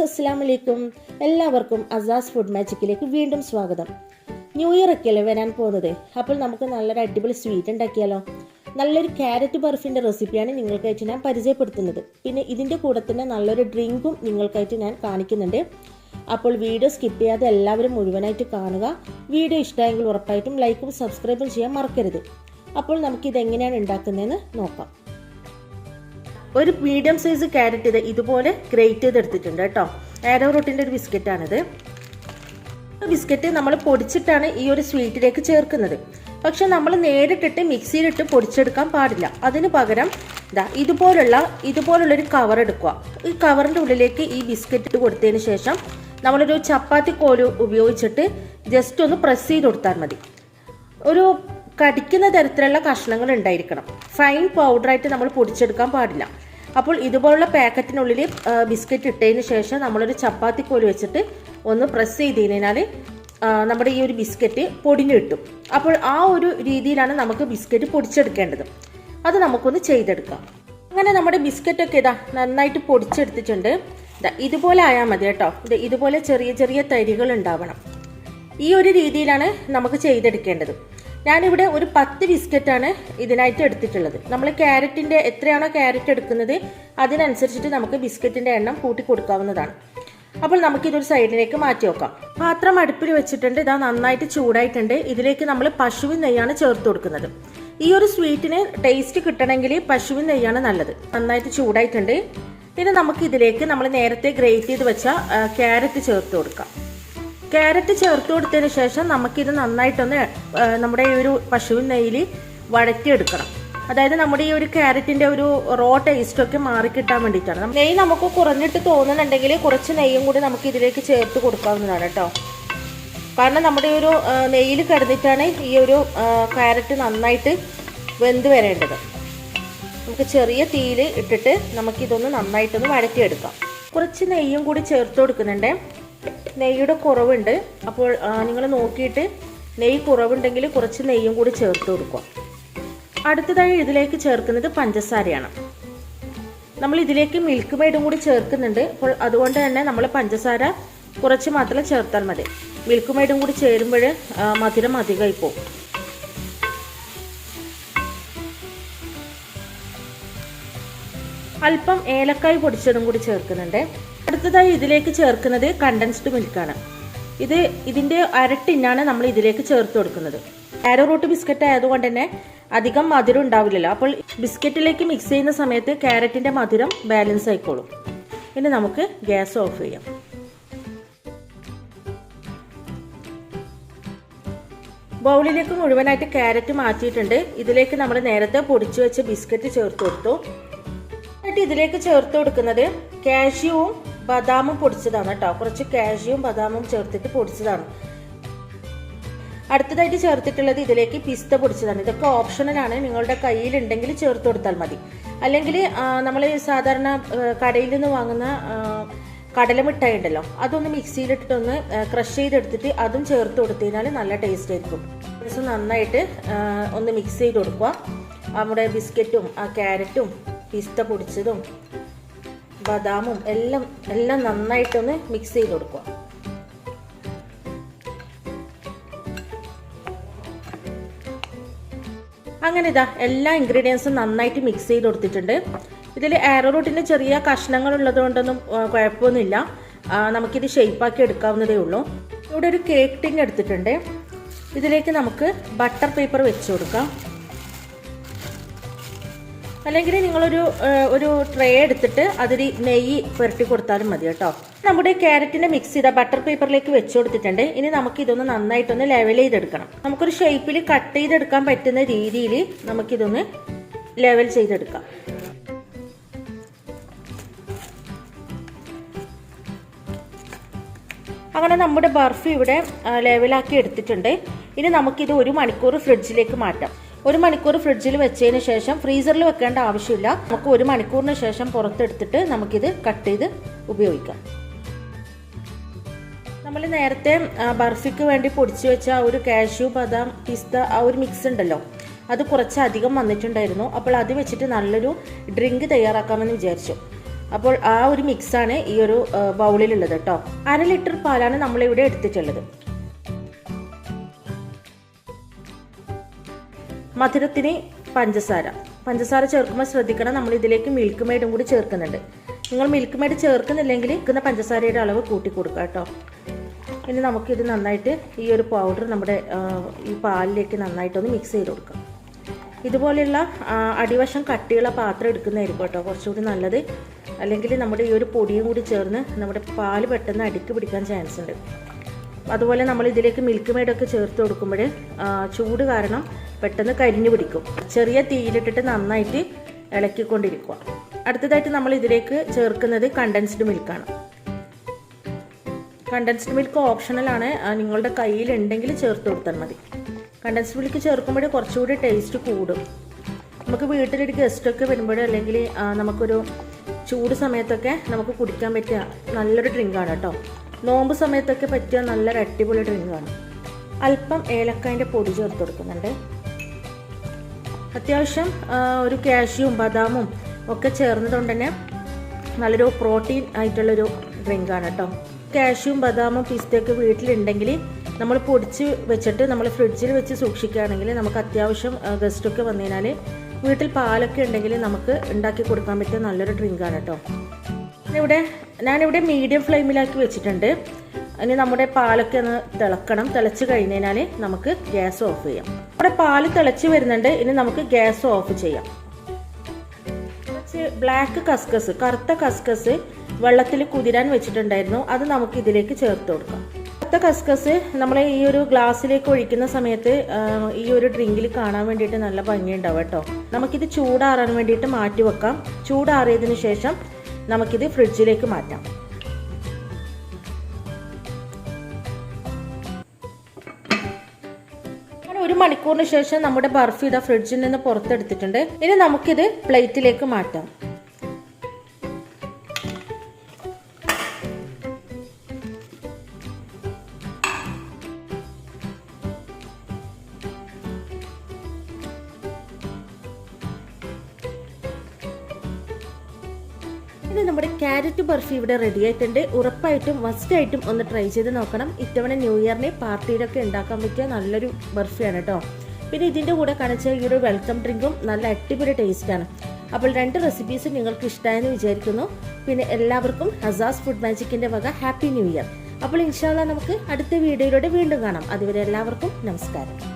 Viewers എല്ലാവർക്കും Asas food മാജിക്കിലേക്ക് വീണ്ടും സ്വാഗതം. ന്യൂ ഇയർ ഒക്കെയല്ലേ വരാൻ പോകുന്നത്? അപ്പോൾ നമുക്ക് നല്ലൊരു അടിപൊളി സ്വീറ്റ് ഉണ്ടാക്കിയാലോ? നല്ലൊരു ക്യാരറ്റ് ബർഫിന്റെ റെസിപ്പിയാണ് നിങ്ങൾക്കായിട്ട് ഞാൻ പരിചയപ്പെടുത്തുന്നത്. പിന്നെ ഇതിന്റെ കൂടെ തന്നെ നല്ലൊരു ഡ്രിങ്കും നിങ്ങൾക്കായിട്ട് ഞാൻ കാണിക്കുന്നുണ്ട്. അപ്പോൾ വീഡിയോ സ്കിപ്പ് ചെയ്യാതെ എല്ലാവരും മുഴുവനായിട്ട് കാണുക. വീഡിയോ ഇഷ്ടമായെങ്കിൽ ഉറപ്പായിട്ടും ലൈക്കും സബ്സ്ക്രൈബും ചെയ്യാൻ മറക്കരുത്. അപ്പോൾ നമുക്കിതെങ്ങനെയാണ് ഉണ്ടാക്കുന്നതെന്ന് നോക്കാം. ഒരു മീഡിയം സൈസ് ക്യാരറ്റ് ഇത് ഇതുപോലെ ഗ്രേറ്റ് ചെയ്തെടുത്തിട്ടുണ്ട് കേട്ടോ. ആരോ റൂട്ടിന്റെ ഒരു ബിസ്ക്കറ്റാണിത് ബിസ്ക്കറ്റ് നമ്മൾ പൊടിച്ചിട്ടാണ് ഈ ഒരു സ്വീറ്റിലേക്ക് ചേർക്കുന്നത്. പക്ഷെ നമ്മൾ നേരിട്ടിട്ട് മിക്സിയിലിട്ട് പൊടിച്ചെടുക്കാൻ പാടില്ല. അതിന് പകരം ഇതാ ഇതുപോലുള്ള ഇതുപോലുള്ളൊരു കവർ എടുക്കുക. ഈ കവറിന്റെ ഉള്ളിലേക്ക് ഈ ബിസ്ക്കറ്റ് ഇട്ട് കൊടുത്തതിന് ശേഷം നമ്മളൊരു ചപ്പാത്തി കോൽ ഉപയോഗിച്ചിട്ട് ജസ്റ്റ് ഒന്ന് പ്രസ് ചെയ്ത് കൊടുത്താൽ മതി. ഒരു കടിക്കുന്ന തരത്തിലുള്ള കഷ്ണങ്ങൾ ഉണ്ടായിരിക്കണം. ഫൈൻ പൗഡറായിട്ട് നമ്മൾ പൊടിച്ചെടുക്കാൻ പാടില്ല. അപ്പോൾ ഇതുപോലുള്ള പാക്കറ്റിനുള്ളിൽ ബിസ്ക്കറ്റ് ഇട്ടതിന് ശേഷം നമ്മളൊരു ചപ്പാത്തി കോൽ വെച്ചിട്ട് ഒന്ന് പ്രസ് ചെയ്ത് കഴിഞ്ഞാൽ നമ്മുടെ ഈ ഒരു ബിസ്ക്കറ്റ് പൊടിഞ്ഞു കിട്ടും. അപ്പോൾ ആ ഒരു രീതിയിലാണ് നമുക്ക് ബിസ്ക്കറ്റ് പൊടിച്ചെടുക്കേണ്ടത്. അത് നമുക്കൊന്ന് ചെയ്തെടുക്കാം. അങ്ങനെ നമ്മുടെ ബിസ്ക്കറ്റൊക്കെ ഇതാ നന്നായിട്ട് പൊടിച്ചെടുത്തിട്ടുണ്ട്. ഇതാ ഇതുപോലെ ആയാൽ മതി കേട്ടോ. ഇത് ഇതുപോലെ ചെറിയ ചെറിയ തരികൾ ഉണ്ടാവണം. ഈ ഒരു രീതിയിലാണ് നമുക്ക് ചെയ്തെടുക്കേണ്ടത്. ഞാനിവിടെ ഒരു പത്ത് ബിസ്ക്കറ്റാണ് ഇതിനായിട്ട് എടുത്തിട്ടുള്ളത്. നമ്മൾ ക്യാരറ്റിന്റെ എത്രയാണോ ക്യാരറ്റ് എടുക്കുന്നത് അതിനനുസരിച്ചിട്ട് നമുക്ക് ബിസ്ക്കറ്റിന്റെ എണ്ണം കൂട്ടി കൊടുക്കാവുന്നതാണ്. അപ്പോൾ നമുക്കിതൊരു സൈഡിലേക്ക് മാറ്റി വെക്കാം. പാത്രം അടുപ്പിൽ വെച്ചിട്ടുണ്ട് ഇതാ നന്നായിട്ട് ചൂടായിട്ടുണ്ട്. ഇതിലേക്ക് നമ്മൾ പശുവിൻ നെയ്യാണ് ചേർത്ത് കൊടുക്കുന്നത്. ഈ ഒരു സ്വീറ്റിന് ടേസ്റ്റ് കിട്ടണമെങ്കിൽ പശുവിൻ നെയ്യാണ് നല്ലത്. നന്നായിട്ട് ചൂടായിട്ടുണ്ട്. ഇനി നമുക്ക് ഇതിലേക്ക് നമ്മൾ നേരത്തെ ഗ്രേറ്റ് ചെയ്ത് വെച്ച ക്യാരറ്റ് ചേർത്ത് കൊടുക്കാം. ക്യാരറ്റ് ചേർത്ത് കൊടുത്തതിന് ശേഷം നമുക്കിത് നന്നായിട്ടൊന്ന് നമ്മുടെ ഈ ഒരു പശുവിൻ നെയ്യിൽ വഴറ്റിയെടുക്കണം. അതായത് നമ്മുടെ ഈ ഒരു ക്യാരറ്റിന്റെ ഒരു റോ ടേസ്റ്റ് ഒക്കെ മാറിക്കിട്ടാൻ വേണ്ടിയിട്ടാണ്. നെയ്യ് നമുക്ക് കുറഞ്ഞിട്ട് തോന്നുന്നുണ്ടെങ്കിൽ കുറച്ച് നെയ്യും കൂടി നമുക്ക് ഇതിലേക്ക് ചേർത്ത് കൊടുക്കാവുന്നതാണ് കേട്ടോ. കാരണം നമ്മുടെ ഒരു നെയ്യിൽ കിടന്നിട്ടാണ് ഈ ഒരു ക്യാരറ്റ് നന്നായിട്ട് വെന്ത് വരേണ്ടത്. നമുക്ക് ചെറിയ തീയിൽ ഇട്ടിട്ട് നമുക്കിതൊന്ന് നന്നായിട്ടൊന്ന് വഴറ്റിയെടുക്കാം. കുറച്ച് നെയ്യും കൂടി ചേർത്ത് കൊടുക്കുന്നുണ്ട്. നെയ്യുടെ കുറവുണ്ട്. അപ്പോൾ നിങ്ങൾ നോക്കിയിട്ട് നെയ്യ് കുറവുണ്ടെങ്കിൽ കുറച്ച് നെയ്യും കൂടി ചേർത്ത് കൊടുക്കുക. അടുത്തതായി ഇതിലേക്ക് ചേർക്കുന്നത് പഞ്ചസാരയാണ്. നമ്മൾ ഇതിലേക്ക് മിൽക്ക് മെയ്ഡും കൂടി ചേർക്കുന്നുണ്ട്. അപ്പോൾ അതുകൊണ്ട് തന്നെ നമ്മൾ പഞ്ചസാര കുറച്ച് മാത്രം ചേർത്താൽ മതി. മിൽക്ക് മെയ്ഡും കൂടി ചേരുമ്പോൾ മധുരം അധികമായി പോകും. അല്പം ഏലക്കായ് പൊടിച്ചതും കൂടി ചേർക്കുന്നുണ്ട്. അടുത്തതായി ഇതിലേക്ക് ചേർക്കുന്നത് കണ്ടൻസ്ഡ് മിൽക്കാണ് ഇത് ഇതിന്റെ അരട്ടിന്നാണ് നമ്മൾ ഇതിലേക്ക് ചേർത്ത് കൊടുക്കുന്നത്. ആരോ റൂട്ട് ബിസ്ക്കറ്റ് ആയതുകൊണ്ട് തന്നെ അധികം മധുരം ഉണ്ടാവില്ലല്ലോ. അപ്പോൾ ബിസ്ക്കറ്റിലേക്ക് മിക്സ് ചെയ്യുന്ന സമയത്ത് ക്യാരറ്റിന്റെ മധുരം ബാലൻസ് ആയിക്കോളും. ഇനി നമുക്ക് ഗ്യാസ് ഓഫ് ചെയ്യാം. ബൗളിലേക്ക് മുഴുവനായിട്ട് ക്യാരറ്റ് മാറ്റിയിട്ടുണ്ട്. ഇതിലേക്ക് നമ്മൾ നേരത്തെ പൊടിച്ചു വെച്ച ബിസ്ക്കറ്റ് ചേർത്ത് കൊടുത്തു. എന്നിട്ട് ഇതിലേക്ക് ചേർത്ത് കൊടുക്കുന്നത് കാഷ്യൂവും ബദാമും പൊടിച്ചതാണ് കേട്ടോ കുറച്ച് കാഷ്യൂവും ബദാമും ചേർത്തിട്ട് പൊടിച്ചതാണ്. അടുത്തതായിട്ട് ചേർത്തിട്ടുള്ളത് ഇതിലേക്ക് പിസ്ത പൊടിച്ചതാണ്. ഇതൊക്കെ ഓപ്ഷണലാണ് നിങ്ങളുടെ കയ്യിലുണ്ടെങ്കിൽ ചേർത്ത് കൊടുത്താൽ മതി. അല്ലെങ്കിൽ നമ്മൾ സാധാരണ കടയിൽ നിന്ന് വാങ്ങുന്ന കടല മിഠായി ഉണ്ടല്ലോ. അതൊന്ന് മിക്സിയിലിട്ടിട്ടൊന്ന് ക്രഷ് ചെയ്തെടുത്തിട്ട് അതും ചേർത്ത് കൊടുത്തു കഴിഞ്ഞാൽ നല്ല ടേസ്റ്റ് ആയിരിക്കും. ദിവസം നന്നായിട്ട് ഒന്ന് മിക്സ് ചെയ്ത് കൊടുക്കുക. നമ്മുടെ ബിസ്ക്കറ്റും ആ ക്യാരറ്റും പിസ്ത പൊടിച്ചതും ബദാമും എല്ലാം എല്ലാം നന്നായിട്ടൊന്ന് മിക്സ് ചെയ്ത് കൊടുക്കുക. അങ്ങനെ ഇതാ എല്ലാ ഇൻഗ്രീഡിയൻസും നന്നായിട്ട് മിക്സ് ചെയ്ത് കൊടുത്തിട്ടുണ്ട്. ഇതിൽ ആരോറൂട്ടിന്റെ ചെറിയ കഷ്ണങ്ങൾ ഉള്ളത് കൊണ്ടൊന്നും കുഴപ്പമൊന്നുമില്ല. നമുക്കിത് ഷെയ്പ്പാക്കി എടുക്കാവുന്നതേ ഉള്ളൂ. ഇവിടെ ഒരു കേക്ക് ടിൻ എടുത്തിട്ടുണ്ട്. ഇതിലേക്ക് നമുക്ക് ബട്ടർ പേപ്പർ വെച്ച് കൊടുക്കാം. അല്ലെങ്കിൽ നിങ്ങളൊരു ഒരു ട്രേ എടുത്തിട്ട് അതിൽ നെയ്യ് പുരട്ടി കൊടുത്താലും മതി കേട്ടോ. നമ്മുടെ ക്യാരറ്റിനെ മിക്സ് ചെയ്ത ബട്ടർ പേപ്പറിലേക്ക് വെച്ച് കൊടുത്തിട്ടുണ്ട്. ഇനി നമുക്ക് ഇതൊന്ന് നന്നായിട്ടൊന്ന് ലെവൽ ചെയ്തെടുക്കണം. നമുക്കൊരു ഷേപ്പിൽ കട്ട് ചെയ്തെടുക്കാൻ പറ്റുന്ന രീതിയിൽ നമുക്കിതൊന്ന് ലെവൽ ചെയ്തെടുക്കാം. അങ്ങനെ നമ്മുടെ ബർഫ് ഇവിടെ ലെവലാക്കി എടുത്തിട്ടുണ്ട്. ഇനി നമുക്കിത് ഒരു മണിക്കൂർ ഫ്രിഡ്ജിലേക്ക് മാറ്റാം. ഒരു മണിക്കൂർ ഫ്രിഡ്ജിൽ വെച്ചതിന് ശേഷം ഫ്രീസറിൽ വെക്കേണ്ട ആവശ്യമില്ല. നമുക്ക് ഒരു മണിക്കൂറിന് ശേഷം പുറത്തെടുത്തിട്ട് നമുക്കിത് കട്ട് ചെയ്ത് ഉപയോഗിക്കാം. നമ്മൾ നേരത്തെ ബർഫിക്ക് വേണ്ടി പൊടിച്ചു വെച്ച ആ ഒരു കാഷ്യൂ ബദാം പിസ്ത ആ ഒരു മിക്സ് ഉണ്ടല്ലോ അത് കുറച്ചധികം വന്നിട്ടുണ്ടായിരുന്നു. അപ്പോൾ അത് വെച്ചിട്ട് നല്ലൊരു ഡ്രിങ്ക് തയ്യാറാക്കാമെന്ന് വിചാരിച്ചു. അപ്പോൾ ആ ഒരു മിക്സാണ് ഈ ഒരു ബൗളിലുള്ളത് കേട്ടോ. അര ലിറ്റർ പാലാണ് നമ്മളിവിടെ എടുത്തിട്ടുള്ളത്. മധുരത്തിന് പഞ്ചസാര. പഞ്ചസാര ചേർക്കുമ്പോൾ ശ്രദ്ധിക്കണം നമ്മൾ ഇതിലേക്ക് മിൽക്ക് മെയ്ഡും കൂടി ചേർക്കുന്നുണ്ട്. നിങ്ങൾ മിൽക്ക് മെയ്ഡ് ചേർക്കുന്നില്ലെങ്കിൽ ഇരിക്കുന്ന പഞ്ചസാരയുടെ അളവ് കൂട്ടി കൊടുക്കുക കേട്ടോ. ഇനി നമുക്കിത് നന്നായിട്ട് ഈ ഒരു പൗഡർ നമ്മുടെ ഈ പാലിലേക്ക് നന്നായിട്ടൊന്ന് മിക്സ് ചെയ്ത് കൊടുക്കാം. ഇതുപോലെയുള്ള അടിവശം കട്ടിയുള്ള പാത്രം എടുക്കുന്നതായിരിക്കും കേട്ടോ കുറച്ചുകൂടി നല്ലത്. അല്ലെങ്കിൽ നമ്മുടെ ഈ ഒരു പൊടിയും കൂടി ചേർന്ന് നമ്മുടെ പാൽ പെട്ടെന്ന് അടുക്കി പിടിക്കാൻ ചാൻസ് ഉണ്ട്. അതുപോലെ നമ്മൾ ഇതിലേക്ക് മിൽക്ക് മെയ്ഡൊക്കെ ചേർത്ത് കൊടുക്കുമ്പോൾ ചൂട് കാരണം പെട്ടെന്ന് കരിഞ്ഞു പിടിക്കും. ചെറിയ തീയിലിട്ടിട്ട് നന്നായിട്ട് ഇളക്കിക്കൊണ്ടിരിക്കുക. അടുത്തതായിട്ട് നമ്മൾ ഇതിലേക്ക് ചേർക്കുന്നത് കണ്ടൻസ്ഡ് മിൽക്കാണ് കണ്ടൻസ്ഡ് മിൽക്ക് ഓപ്ഷണലാണ് നിങ്ങളുടെ കയ്യിലുണ്ടെങ്കിൽ ചേർത്ത് കൊടുത്താൽ മതി. കണ്ടൻസ്ഡ് മിൽക്ക് ചേർക്കുമ്പോൾ കുറച്ചുകൂടി ടേസ്റ്റ് കൂടും. നമുക്ക് വീട്ടിലൊരു ഗസ്റ്റൊക്കെ വരുമ്പോൾ അല്ലെങ്കിൽ നമുക്കൊരു ചൂട് സമയത്തൊക്കെ നമുക്ക് കുടിക്കാൻ പറ്റിയ നല്ലൊരു ഡ്രിങ്കാണ് കേട്ടോ. നോമ്പ് സമയത്തൊക്കെ പറ്റിയ നല്ലൊരു അടിപൊളി ഡ്രിങ്കാണ് അല്പം ഏലക്കായന്റെ പൊടി ചേർത്ത് കൊടുക്കുന്നുണ്ട്. അത്യാവശ്യം ഒരു കാഷ്യും ബദാമും ഒക്കെ ചേർന്നതുകൊണ്ട് തന്നെ. നല്ലൊരു പ്രോട്ടീൻ ആയിട്ടുള്ളൊരു ഡ്രിങ്കാണ് കേട്ടോ കാഷ്യും ബദാമും പിസ്തയൊക്കെ വീട്ടിലുണ്ടെങ്കിൽ നമ്മൾ പൊടിച്ച് വെച്ചിട്ട് നമ്മൾ ഫ്രിഡ്ജിൽ വെച്ച് സൂക്ഷിക്കുകയാണെങ്കിൽ നമുക്ക് അത്യാവശ്യം ഗസ്റ്റൊക്കെ വന്നു കഴിഞ്ഞാൽ വീട്ടിൽ പാലൊക്കെ ഉണ്ടെങ്കിൽ നമുക്ക് ഉണ്ടാക്കി കൊടുക്കാൻ പറ്റിയ നല്ലൊരു ഡ്രിങ്കാണ് കേട്ടോ ഇവിടെ ഞാനിവിടെ മീഡിയം ഫ്ലെയിമിലാക്കി വെച്ചിട്ടുണ്ട്. ഇനി നമ്മുടെ പാലൊക്കെ ഒന്ന് തിളക്കണം. തിളച്ച് കഴിഞ്ഞാൽ നമുക്ക് ഗ്യാസ് ഓഫ് ചെയ്യാം. നമ്മുടെ പാൽ തിളച്ച് വരുന്നുണ്ട്. ഇനി നമുക്ക് ഗ്യാസ് ഓഫ് ചെയ്യാം. ബ്ലാക്ക് കസ്കസ് കറുത്ത കസ്കസ് വെള്ളത്തിൽ കുതിരാൻ വെച്ചിട്ടുണ്ടായിരുന്നു. അത് നമുക്ക് ഇതിലേക്ക് ചേർത്ത് കൊടുക്കാം. കറുത്ത കസ്കസ് നമ്മൾ ഈ ഒരു ഗ്ലാസ്സിലേക്ക് ഒഴിക്കുന്ന സമയത്ത് ഈ ഒരു ഡ്രിങ്കിൽ കാണാൻ വേണ്ടിയിട്ട് നല്ല ഭംഗിയുണ്ടാവും കേട്ടോ. നമുക്കിത് ചൂടാറാൻ വേണ്ടിയിട്ട് മാറ്റി വെക്കാം. ചൂടാറിയതിനു ശേഷം നമുക്കിത് ഫ്രിഡ്ജിലേക്ക് മാറ്റാം. മണിക്കൂറിന് ശേഷം നമ്മുടെ ബർഫി ഇതാ ഫ്രിഡ്ജിൽ നിന്ന് പുറത്തെടുത്തിട്ടുണ്ട്. ഇനി നമുക്കിത് പ്ലേറ്റിലേക്ക് മാറ്റാം. ഇനി നമ്മുടെ ക്യാരറ്റ് ബർഫി ഇവിടെ റെഡി ആയിട്ടുണ്ട്. ഉറപ്പായിട്ടും മസ്റ്റ് ആയിട്ടും ഒന്ന് ട്രൈ ചെയ്ത് നോക്കണം. ഇത്തവണ ന്യൂ ഇയറിന് പാർട്ടിയിലൊക്കെ ഉണ്ടാക്കാൻ പറ്റിയ നല്ലൊരു ബർഫിയാണ് കേട്ടോ പിന്നെ ഇതിന്റെ കൂടെ കാണിച്ച ഈ ഒരു വെൽക്കം ഡ്രിങ്കും നല്ല അടിപൊളി ടേസ്റ്റാണ് അപ്പോൾ രണ്ട് റെസിപ്പീസ് നിങ്ങൾക്ക് ഇഷ്ടമായെന്ന് വിചാരിക്കുന്നു. പിന്നെ എല്ലാവർക്കും ഹസാസ് ഫുഡ് മാജിക്കിന്റെ വക ഹാപ്പി ന്യൂ ഇയർ അപ്പോൾ ഇൻഷാല്ല നമുക്ക് അടുത്ത വീഡിയോയിലൂടെ വീണ്ടും കാണാം. അതുവരെ എല്ലാവർക്കും നമസ്കാരം.